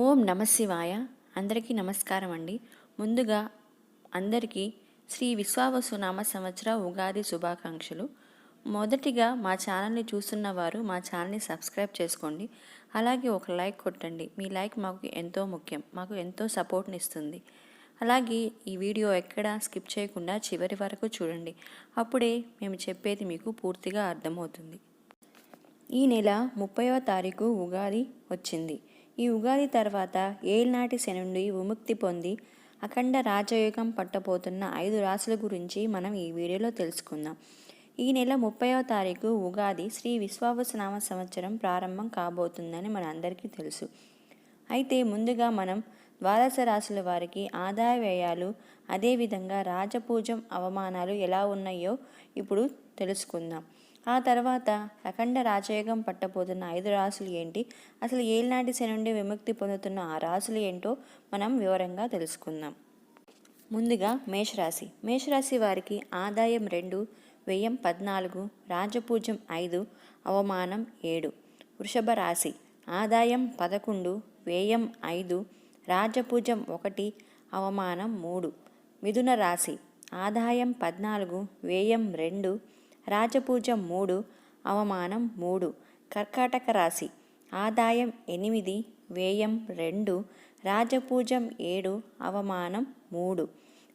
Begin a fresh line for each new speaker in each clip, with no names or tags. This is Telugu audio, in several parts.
ఓం నమశివాయ అందరికీ నమస్కారం అండి. ముందుగా అందరికీ శ్రీ విశ్వావసు నామ సంవత్సర ఉగాది శుభాకాంక్షలు. మొదటిగా మా ఛానల్ని చూస్తున్న వారు మా ఛానల్ని సబ్స్క్రైబ్ చేసుకోండి. అలాగే ఒక లైక్ కొట్టండి. మీ లైక్ మాకు ఎంతో ముఖ్యం. మాకు ఎంతో సపోర్ట్ని ఇస్తుంది. అలాగే ఈ వీడియో ఎక్కడ స్కిప్ చేయకుండా చివరి వరకు చూడండి. అప్పుడే మేము చెప్పేది మీకు పూర్తిగా అర్థమవుతుంది. ఈ నెల ముప్పైవ తారీఖు ఉగాది వచ్చింది. ఈ ఉగాది తర్వాత ఏళ్నాటి శని నుండి విముక్తి పొంది అఖండ రాజయోగం పట్టబోతున్న ఐదు రాసుల గురించి మనం ఈ వీడియోలో తెలుసుకుందాం. ఈ నెల ముప్పైవ తారీఖు ఉగాది శ్రీ విశ్వావసనామ సంవత్సరం ప్రారంభం కాబోతుందని మన అందరికీ తెలుసు. అయితే ముందుగా మనం ద్వాదశ రాశుల వారికి ఆదాయ వ్యయాలు అదేవిధంగా రాజపూజం అవమానాలు ఎలా ఉన్నాయో ఇప్పుడు తెలుసుకుందాం. ఆ తర్వాత అఖండ రాజయోగం పట్టబోతున్న ఐదు రాసులు ఏంటి? అసలు ఏళ్ళనాటి శని నుండి విముక్తి పొందుతున్న ఆ రాసులు ఏంటో మనం వివరంగా తెలుసుకుందాం. ముందుగా మేషరాశి. మేషరాశి వారికి ఆదాయం రెండు వ్యయం పద్నాలుగు రాజపూజ్యం ఐదు అవమానం ఏడు. వృషభ రాశి. ఆదాయం పదకొండు వ్యయం ఐదు రాజపూజం ఒకటి అవమానం మూడు. మిథున రాశి. ఆదాయం పద్నాలుగు వ్యయం రెండు రాజపూజం మూడు అవమానం మూడు కర్కాటక రాశి ఆదాయం ఎనిమిది వ్యయం రెండు రాజపూజం ఏడు అవమానం మూడు.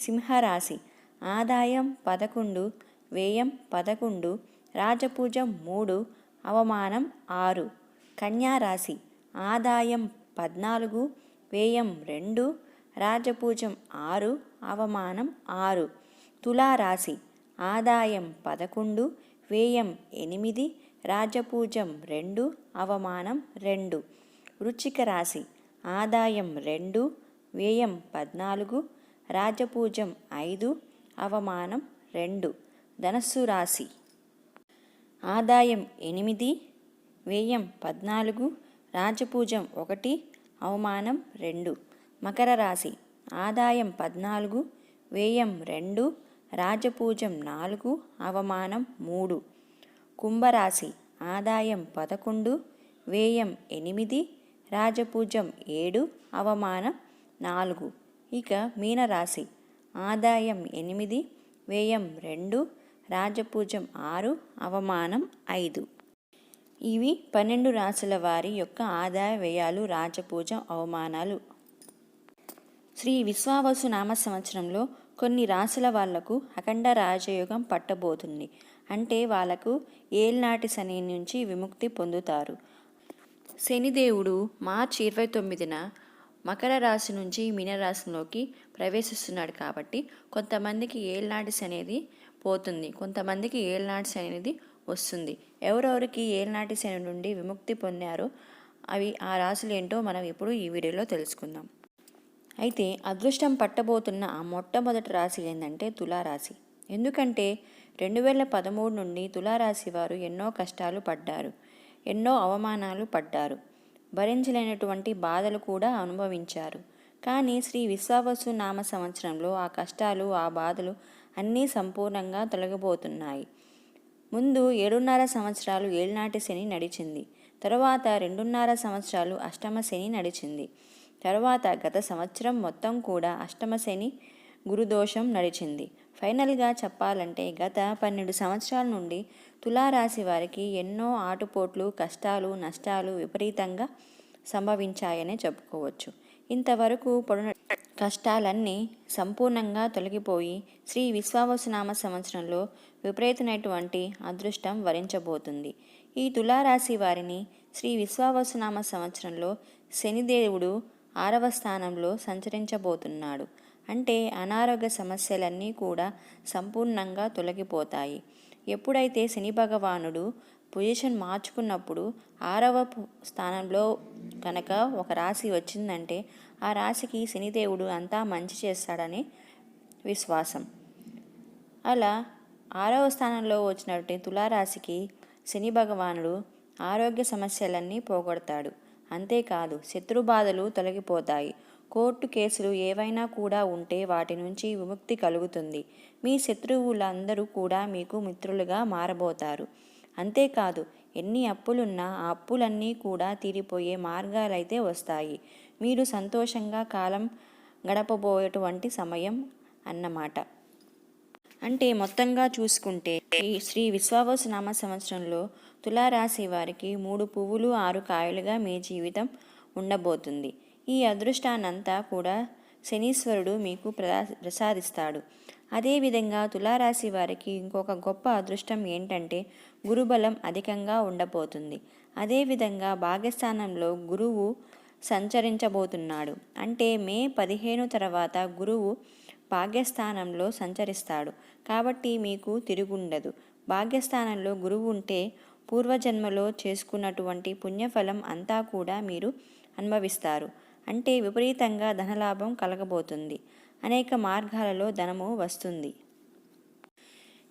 సింహరాశి ఆదాయం పదకొండు వ్యయం పదకొండు రాజపూజం మూడు అవమానం ఆరు. కన్యారాశి ఆదాయం పద్నాలుగు వ్యయం రెండు రాజపూజం ఆరు అవమానం ఆరు. తులారాశి ఆదాయం పదకొండు వ్యయం ఎనిమిది రాజపూజం రెండు అవమానం రెండు. వృచ్చిక రాశి ఆదాయం రెండు వ్యయం పద్నాలుగు రాజపూజం ఐదు అవమానం రెండు. ధనస్సు రాశి ఆదాయం ఎనిమిది వ్యయం పద్నాలుగు రాజపూజం ఒకటి అవమానం రెండు. మకర రాశి ఆదాయం పద్నాలుగు వ్యయం రెండు రాజపూజం నాలుగు అవమానం మూడు. కుంభరాశి ఆదాయం పదకొండు వ్యయం ఎనిమిది రాజపూజం ఏడు అవమానం నాలుగు. ఇక మీనరాశి ఆదాయం ఎనిమిది వ్యయం రెండు రాజపూజం ఆరు అవమానం ఐదు. ఇవి పన్నెండు రాశుల వారి యొక్క ఆదాయ వ్యయాలు రాజపూజం అవమానాలు. శ్రీ విశ్వావసు నామ సంవత్సరంలో కొన్ని రాశుల వాళ్ళకు అఖండ రాజయోగం పట్టబోతుంది. అంటే వాళ్ళకు ఏల్నాటి శని నుంచి విముక్తి పొందుతారు. శనిదేవుడు మార్చి ఇరవై తొమ్మిదిన మకర రాశి నుంచి మీనరాశిలోకి ప్రవేశిస్తున్నాడు కాబట్టి కొంతమందికి ఏల్నాటిస్ అనేది పోతుంది. కొంతమందికి ఏల్నాటిస్ అనేది వస్తుంది. ఎవరెవరికి ఏల్నాటి శని నుండి విముక్తి పొందారో అవి ఆ రాశులు ఏంటో మనం ఇప్పుడు ఈ వీడియోలో తెలుసుకుందాం. అయితే అదృష్టం పట్టబోతున్న ఆ మొట్టమొదటి రాశి ఏంటంటే తులారాశి. ఎందుకంటే రెండు వేల పదమూడు నుండి తులారాశి వారు ఎన్నో కష్టాలు పడ్డారు ఎన్నో అవమానాలు పడ్డారు భరించలేనటువంటి బాధలు కూడా అనుభవించారు. కానీ శ్రీ విశ్వావసు నామ సంవత్సరంలో ఆ కష్టాలు ఆ బాధలు అన్నీ సంపూర్ణంగా తొలగిపోతున్నాయి. ముందు ఏడున్నర సంవత్సరాలు ఏళ్ళనాటి శని నడిచింది తరువాత రెండున్నర సంవత్సరాలు అష్టమ శని నడిచింది. తర్వాత గత సంవత్సరం మొత్తం కూడా అష్టమశని గురుదోషం నడిచింది. ఫైనల్గా చెప్పాలంటే గత పన్నెండు సంవత్సరాల నుండి తులారాశి వారికి ఎన్నో ఆటుపోట్లు కష్టాలు నష్టాలు విపరీతంగా సంభవించాయనే చెప్పుకోవచ్చు. ఇంతవరకు పడిన కష్టాలన్నీ సంపూర్ణంగా తొలగిపోయి శ్రీ విశ్వావసునామ సంవత్సరంలో విపరీతమైనటువంటి అదృష్టం వరించబోతుంది. ఈ తులారాశి వారిని శ్రీ విశ్వావసునామ సంవత్సరంలో శనిదేవుడు ఆరవ స్థానంలో సంచరించబోతున్నాడు. అంటే అనారోగ్య సమస్యలన్నీ కూడా సంపూర్ణంగా తొలగిపోతాయి. ఎప్పుడైతే శని భగవానుడు పొజిషన్ మార్చుకున్నప్పుడు ఆరవ స్థానంలో కనుక ఒక రాశి వచ్చిందంటే ఆ రాశికి శనిదేవుడు అంతా మంచి చేస్తాడని విశ్వాసం. అలా ఆరవ స్థానంలో వచ్చినటువంటి తులారాశికి శని భగవానుడు ఆరోగ్య సమస్యలన్నీ పోగొడతాడు. అంతేకాదు శత్రుబాధలు తొలగిపోతాయి. కోర్టు కేసులు ఏవైనా కూడా ఉంటే వాటి నుంచి విముక్తి కలుగుతుంది. మీ శత్రువులందరూ కూడా మీకు మిత్రులుగా మారబోతారు. అంతేకాదు ఎన్ని అప్పులున్నా ఆ అప్పులన్నీ కూడా తీరిపోయే మార్గాలైతే వస్తాయి. మీరు సంతోషంగా కాలం గడపబోయేటువంటి సమయం అన్నమాట. అంటే మొత్తంగా చూసుకుంటే ఈ శ్రీ విశ్వావసనామ సంవత్సరంలో తులారాశి వారికి మూడు పువ్వులు ఆరు కాయలుగా మీ జీవితం ఉండబోతుంది. ఈ అదృష్టానంతా కూడా శనీశ్వరుడు మీకు ప్రదా ప్రసాదిస్తాడు. అదేవిధంగా తులారాశి వారికి ఇంకొక గొప్ప అదృష్టం ఏంటంటే గురుబలం అధికంగా ఉండబోతుంది. అదేవిధంగా భాగ్యస్థానంలో గురువు సంచరించబోతున్నాడు. అంటే మే పదిహేను తర్వాత గురువు భాగ్యస్థానంలో సంచరిస్తాడు. కాబట్టి మీకు తిరుగుండదు. భాగ్యస్థానంలో గురువు ఉంటే పూర్వజన్మలో చేసుకున్నటువంటి పుణ్యఫలం అంతా కూడా మీరు అనుభవిస్తారు. అంటే విపరీతంగా ధనలాభం కలగబోతుంది. అనేక మార్గాలలో ధనము వస్తుంది.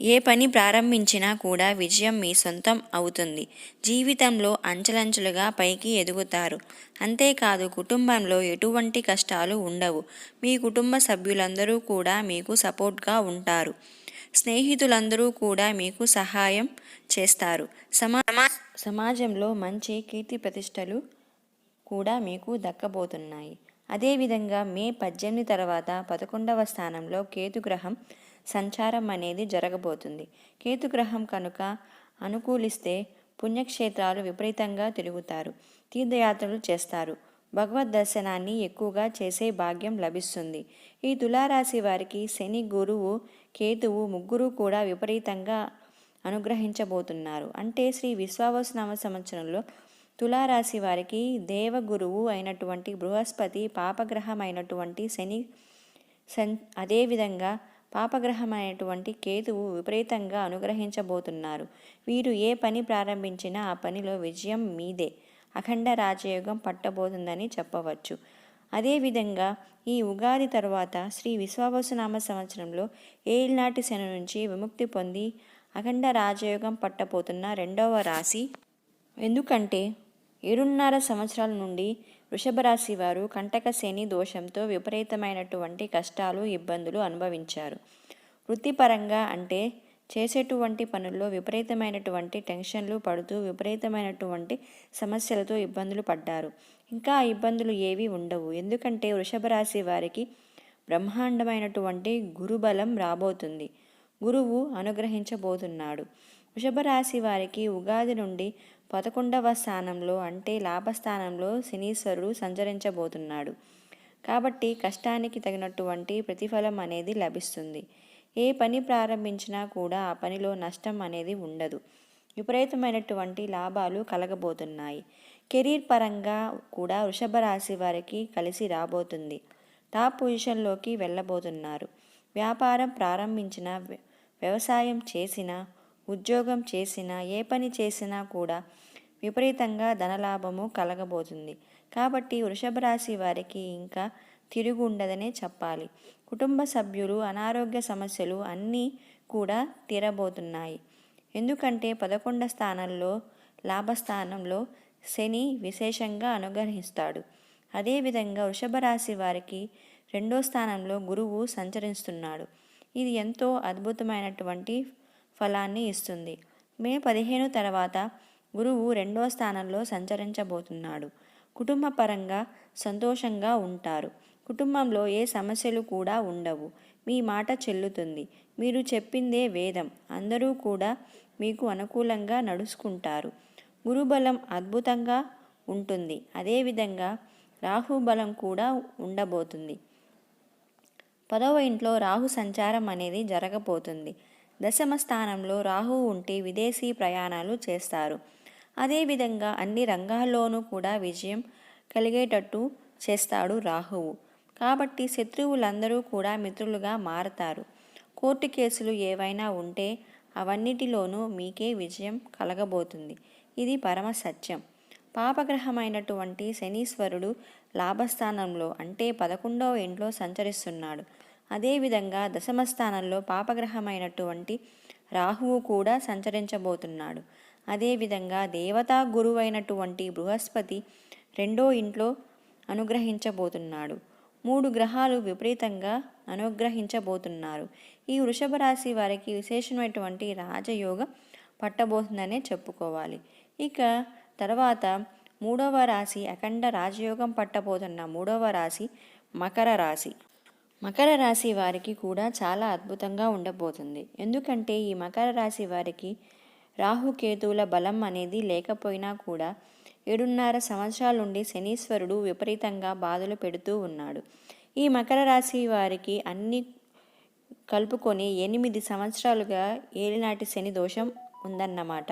ఏ పని ప్రారంభించినా కూడా విజయం మీ సొంతం అవుతుంది. జీవితంలో అంచెలంచెలుగా పైకి ఎదుగుతారు. అంతేకాదు కుటుంబంలో ఎటువంటి కష్టాలు ఉండవు. మీ కుటుంబ సభ్యులందరూ కూడా మీకు సపోర్ట్గా ఉంటారు. స్నేహితులందరూ కూడా మీకు సహాయం చేస్తారు. సమా సమాజంలో మంచి కీర్తి ప్రతిష్టలు కూడా మీకు దక్కబోతున్నాయి. అదేవిధంగా మే పద్దెనిమిది తర్వాత పదకొండవ స్థానంలో కేతుగ్రహం సంచారం అనేది జరగబోతుంది. కేతుగ్రహం కనుక అనుకూలిస్తే పుణ్యక్షేత్రాలు విపరీతంగా తిరుగుతారు తీర్థయాత్రలు చేస్తారు. భగవద్ దర్శనాన్ని ఎక్కువగా చేసే భాగ్యం లభిస్తుంది. ఈ తులారాశి వారికి శని గురువు కేతువు ముగ్గురు కూడా విపరీతంగా అనుగ్రహించబోతున్నారు. అంటే శ్రీ విశ్వావసనామ సంవత్సరంలో తులారాశి వారికి దేవగురువు అయినటువంటి బృహస్పతి పాపగ్రహమైనటువంటి శని సన్ అదేవిధంగా పాపగ్రహమైనటువంటి కేతువు విపరీతంగా అనుగ్రహించబోతున్నారు. వీరు ఏ పని ప్రారంభించినా ఆ పనిలో విజయం మీదే. అఖండ రాజయోగం పట్టబోతుందని చెప్పవచ్చు. అదేవిధంగా ఈ ఉగాది తర్వాత శ్రీ విశ్వావసునామ సంవత్సరంలో ఏళ్ళనాటి శని నుంచి విముక్తి పొంది అఖండ రాజయోగం పట్టబోతున్న రెండవ రాశి. ఎందుకంటే ఏడున్నర సంవత్సరాల నుండి వృషభ రాశి వారు కంటక శని దోషంతో విపరీతమైనటువంటి కష్టాలు ఇబ్బందులు అనుభవించారు. వృత్తిపరంగా అంటే చేసేటువంటి పనుల్లో విపరీతమైనటువంటి టెన్షన్లు పడుతూ విపరీతమైనటువంటి సమస్యలతో ఇబ్బందులు పడ్డారు. ఇంకా ఇబ్బందులు ఏవి ఉండవు. ఎందుకంటే వృషభ రాశి వారికి బ్రహ్మాండమైనటువంటి గురుబలం రాబోతుంది. గురువు అనుగ్రహించబోతున్నాడు. వృషభ రాశి వారికి ఉగాది నుండి పదకొండవ స్థానంలో అంటే లాభస్థానంలో శనీశ్వరుడు సంచరించబోతున్నాడు. కాబట్టి కష్టానికి తగినటువంటి ప్రతిఫలం అనేది లభిస్తుంది. ఏ పని ప్రారంభించినా కూడా ఆ పనిలో నష్టం అనేది ఉండదు. విపరీతమైనటువంటి లాభాలు కలగబోతున్నాయి. కెరీర్ పరంగా కూడా వృషభ రాశి వారికి కలిసి రాబోతుంది. టాప్ పొజిషన్లోకి వెళ్ళబోతున్నారు. వ్యాపారం ప్రారంభించిన వ్యవసాయం చేసినా ఉద్యోగం చేసినా ఏ పని చేసినా కూడా విపరీతంగా ధనలాభము కలగబోతుంది. కాబట్టి వృషభ రాశి వారికి ఇంకా తిరుగుండదనే చెప్పాలి. కుటుంబ సభ్యులు అనారోగ్య సమస్యలు అన్నీ కూడా తీరబోతున్నాయి. ఎందుకంటే పదకొండ స్థానంలో లాభస్థానంలో శని విశేషంగా అనుగ్రహిస్తాడు. అదేవిధంగా వృషభ రాశి వారికి రెండో స్థానంలో గురువు సంచరిస్తున్నాడు. ఇది ఎంతో అద్భుతమైనటువంటి ఫలాన్ని ఇస్తుంది. మే పదిహేను తర్వాత గురువు రెండో స్థానంలో సంచరించబోతున్నాడు. కుటుంబ పరంగా సంతోషంగా ఉంటారు. కుటుంబంలో ఏ సమస్యలు కూడా ఉండవు. మీ మాట చెల్లుతుంది. మీరు చెప్పిందే వేదం. అందరూ కూడా మీకు అనుకూలంగా నడుచుకుంటారు. గురుబలం అద్భుతంగా ఉంటుంది. అదేవిధంగా రాహుబలం కూడా ఉండబోతుంది. పదవ ఇంట్లో రాహు సంచారం అనేది జరగబోతుంది. దశమ స్థానంలో రాహు ఉంటే విదేశీ ప్రయాణాలు చేస్తారు. అదేవిధంగా అన్ని రంగాల్లోనూ కూడా విజయం కలిగేటట్టు చేస్తాడు రాహువు. కాబట్టి శత్రువులందరూ కూడా మిత్రులుగా మారతారు. కోర్టు కేసులు ఏవైనా ఉంటే అవన్నిటిలోనూ మీకే విజయం కలగబోతుంది. ఇది పరమ సత్యం. పాపగ్రహమైనటువంటి శనీశ్వరుడు లాభస్థానంలో అంటే పదకొండవ ఇంట్లో సంచరిస్తున్నాడు. అదేవిధంగా దశమ స్థానంలో పాపగ్రహమైనటువంటి రాహువు కూడా సంచరించబోతున్నాడు. అదేవిధంగా దేవతా గురువైనటువంటి బృహస్పతి రెండో ఇంట్లో అనుగ్రహించబోతున్నాడు. మూడు గ్రహాలు విపరీతంగా అనుగ్రహించబోతున్నారు. ఈ వృషభ రాశి వారికి విశేషమైనటువంటి రాజయోగం పట్టబోతుందనే చెప్పుకోవాలి. ఇక తర్వాత మూడవ రాశి అఖండ రాజయోగం పట్టబోతున్న మూడవ రాశి మకర రాశి. మకర రాశి వారికి కూడా చాలా అద్భుతంగా ఉండబోతుంది. ఎందుకంటే ఈ మకర రాశి వారికి రాహుకేతువుల బలం అనేది లేకపోయినా కూడా ఏడున్నర సంవత్సరాల నుండి శనీశ్వరుడు విపరీతంగా బాధలు పెడుతూ ఉన్నాడు. ఈ మకర రాశి వారికి అన్ని కలుపుకొని ఎనిమిది సంవత్సరాలుగా ఏలినాటి శని దోషం ఉందన్నమాట.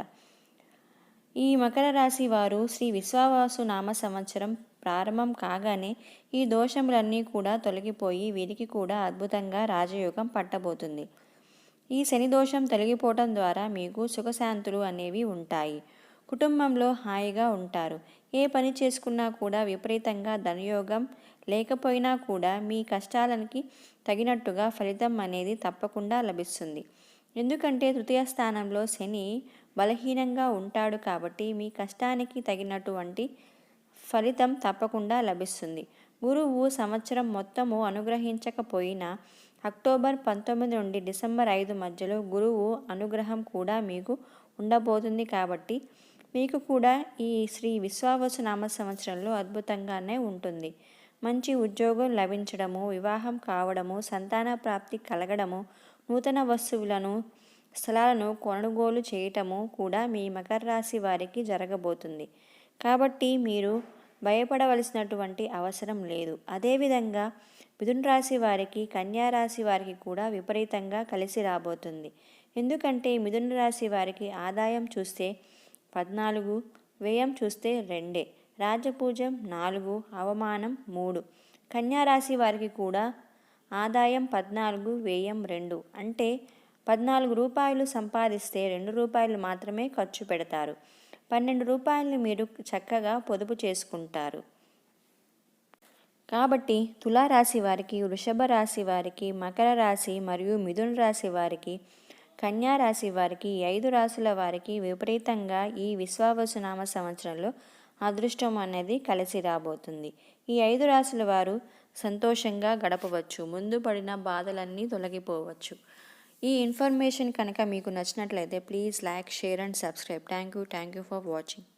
ఈ మకర రాశి వారు శ్రీ విశ్వావాసు నామ సంవత్సరం ప్రారంభం కాగానే ఈ దోషములన్నీ కూడా తొలగిపోయి వీరికి కూడా అద్భుతంగా రాజయోగం పట్టబోతుంది. ఈ శని దోషం తొలగిపోవటం ద్వారా మీకు సుఖశాంతులు అనేవి ఉంటాయి. కుటుంబంలో హాయిగా ఉంటారు. ఏ పని చేసుకున్నా కూడా విపరీతంగా ధనయోగం లేకపోయినా కూడా మీ కష్టాలకి తగినట్టుగా ఫలితం అనేది తప్పకుండా లభిస్తుంది. ఎందుకంటే తృతీయ స్థానంలో శని బలహీనంగా ఉంటాడు కాబట్టి మీ కష్టానికి తగినటువంటి ఫలితం తప్పకుండా లభిస్తుంది. గురువు సంవత్సరం మొత్తము అనుగ్రహించకపోయినా అక్టోబర్ పంతొమ్మిది నుండి డిసెంబర్ ఐదు మధ్యలో గురువు అనుగ్రహం కూడా మీకు ఉండబోతుంది కాబట్టి మీకు కూడా ఈ శ్రీ విశ్వావసు నామ సంవత్సరంలో అద్భుతంగానే ఉంటుంది. మంచి ఉద్యోగం లభించడము వివాహం కావడము సంతాన ప్రాప్తి కలగడము నూతన వస్తువులను స్థలాలను కొనుగోలు చేయటము కూడా మీ మకర రాశి వారికి జరగబోతుంది. కాబట్టి మీరు భయపడవలసినటువంటి అవసరం లేదు. అదేవిధంగా మిథున రాశి వారికి కన్యా రాశి వారికి కూడా విపరీతంగా కలిసి రాబోతుంది. ఎందుకంటే మిథున రాశి వారికి ఆదాయం చూస్తే పద్నాలుగు వ్యయం చూస్తే రెండే. రాజపూజం నాలుగు అవమానం మూడు. కన్యా రాశి వారికి కూడా ఆదాయం పద్నాలుగు వ్యయం రెండు. అంటే పద్నాలుగు రూపాయలు సంపాదిస్తే రెండు రూపాయలు మాత్రమే ఖర్చు పెడతారు. పన్నెండు రూపాయలని మీరు చక్కగా పొదుపు చేసుకుంటారు. కాబట్టి తులారాశి వారికి వృషభ రాశి వారికి మకర రాశి మరియు మిథున రాశి వారికి కన్యా రాశి వారికి ఐదు రాశుల వారికి విపరీతంగా ఈ విశ్వావసునామ సంవత్సరంలో అదృష్టం అనేది కలిసి రాబోతుంది. ఈ ఐదు రాశుల వారు సంతోషంగా గడపవచ్చు. ముందు పడిన బాధలన్నీ తొలగిపోవచ్చు. ఈ ఇన్ఫర్మేషన్ కనుక మీకు నచ్చినట్లయితే please like share and subscribe. Thank you thank you for watching.